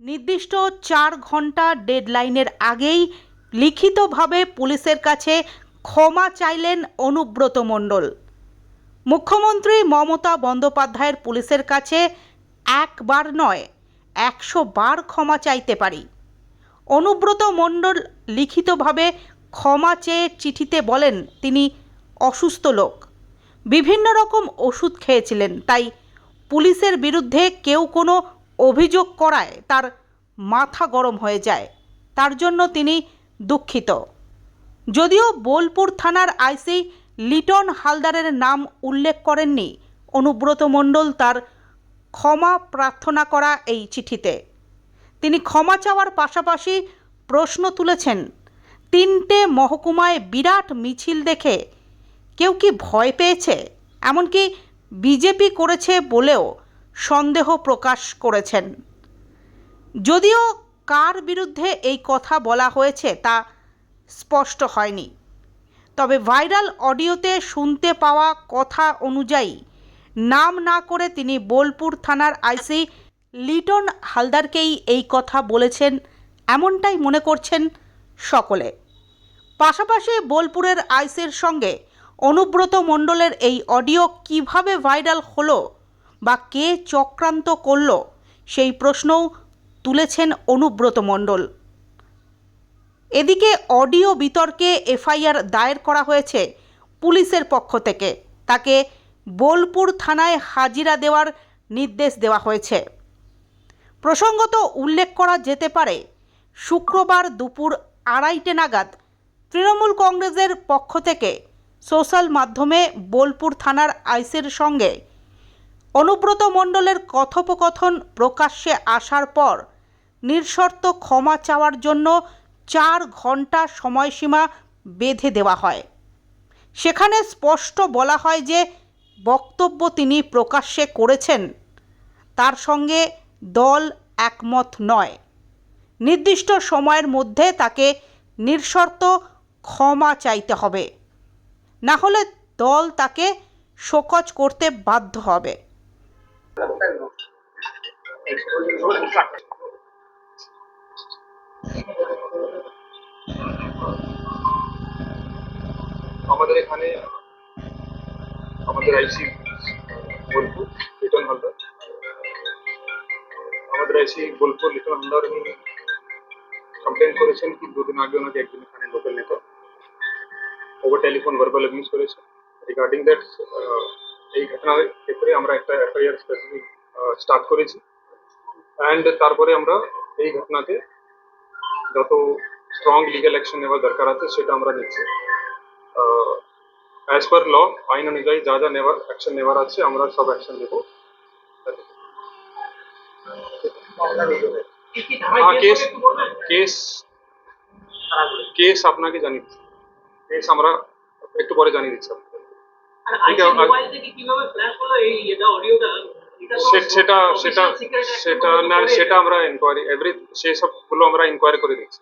নির্দিষ্ট চার ঘণ্টা ডেডলাইনের আগেই লিখিতভাবে পুলিশের কাছে ক্ষমা চাইলেন অনুব্রত মণ্ডল। মুখ্যমন্ত্রী মমতা বন্দ্যোপাধ্যায়ের পুলিশের কাছে একবার নয়, একশো বার ক্ষমা চাইতে পারি। অনুব্রত মণ্ডল লিখিতভাবে ক্ষমা চেয়ে চিঠিতে বলেন, তিনি অসুস্থ লোক। বিভিন্ন রকম ওষুধ খেয়েছিলেন, তাই পুলিশের বিরুদ্ধে কেউ কোনো অভিযোগ করায় তার মাথা গরম হয়ে যায়। তার জন্য তিনি দুঃখিত। যদিও বোলপুর থানার আইসি লিটন হালদারের নাম উল্লেখ করেননি, অনুব্রত মণ্ডল তার ক্ষমা প্রার্থনা করা এই চিঠিতে। তিনি ক্ষমা চাওয়ার পাশাপাশি প্রশ্ন তুলেছেন, তিনটে মহকুমায় বিরাট মিছিল দেখে কেউ কি ভয় পেয়েছে? এমনকি বিজেপি করেছে বলেও সন্দেহ প্রকাশ করেছেন। যদিও কার বিরুদ্ধে এই কথা বলা হয়েছে তা স্পষ্ট হয়নি। তবে ভাইরাল অডিওতে শুনতে পাওয়া কথা অনুযায়ী, নাম না করে তিনি বোলপুর থানার আইসি লিটন হালদারকেই এই কথা বলেছেন, এমনটাই মনে করছেন সকলে। পাশাপাশি বোলপুরের আইসির সঙ্গে অনুব্রত মণ্ডলের এই অডিও কীভাবে ভাইরাল হলো বা কে চক্রান্ত করল সেই প্রশ্নও তুলেছেন অনুব্রত মণ্ডল। এদিকে অডিও বিতর্কে এফআইআর দায়ের করা হয়েছে পুলিশের পক্ষ থেকে। তাকে বোলপুর থানায় হাজিরা দেওয়ার নির্দেশ দেওয়া হয়েছে। প্রসঙ্গত উল্লেখ করা যেতে পারে, শুক্রবার দুপুর আড়াইটে নাগাদ তৃণমূল কংগ্রেসের পক্ষ থেকে সোশ্যাল মাধ্যমে বোলপুর থানার আইসের সঙ্গে অনুব্রত মণ্ডলের কথোপকথন প্রকাশ্যে আসার পর নিঃশর্ত ক্ষমা চাওয়ার জন্য চার ঘণ্টা সময়সীমা বেঁধে দেওয়া হয়। সেখানে স্পষ্ট বলা হয় যে বক্তব্য তিনি প্রকাশ্যে করেছেন। তার সঙ্গে দল একমত নয়। নির্দিষ্ট সময়ের মধ্যে তাকে নিঃশর্ত ক্ষমা চাইতে হবে। না হলে দল তাকে শোকজ করতে বাধ্য হবে। আমাদের এখানে আমাদের আইসি বোলপুর লিটন হালদার আমাদের আইসি বোলপুর লিটন হালদার উনি কমপ্লেন করেছেন কি দুদিন আগে ওনাকে একজন এখানে লোকাল নেতা ওভার টেলিফোন ভার্বাল অ্যাবিউজ করেছে রিগার্ডিং দ্যাট এই ঘটনার ক্ষেত্রে আমরা একটা এফআইআর স্পেসিফিক স্টার্ট করেছি। অ্যান্ড তারপরে আমরা এই ঘটনাকে যত স্ট্রং লিগ্যাল অ্যাকশন নেওয়ার দরকার আছে, সেটা আমরা নিচ্ছি। অ্যাজ পার ল আইন অনুযায়ী যা যা নেওয়ার অ্যাকশন নেওয়ার আছে, আমরা সব অ্যাকশন নেব। কেস কেস কেস আপনাকে জানিয়ে কেস আমরা একটু পরে জানিয়ে দিচ্ছি সেটা সেটা সেটা না সেটা আমরা ইনকোয়ারি এভরি সেই সবগুলো আমরা ইনকোয়ারি করে দিচ্ছি।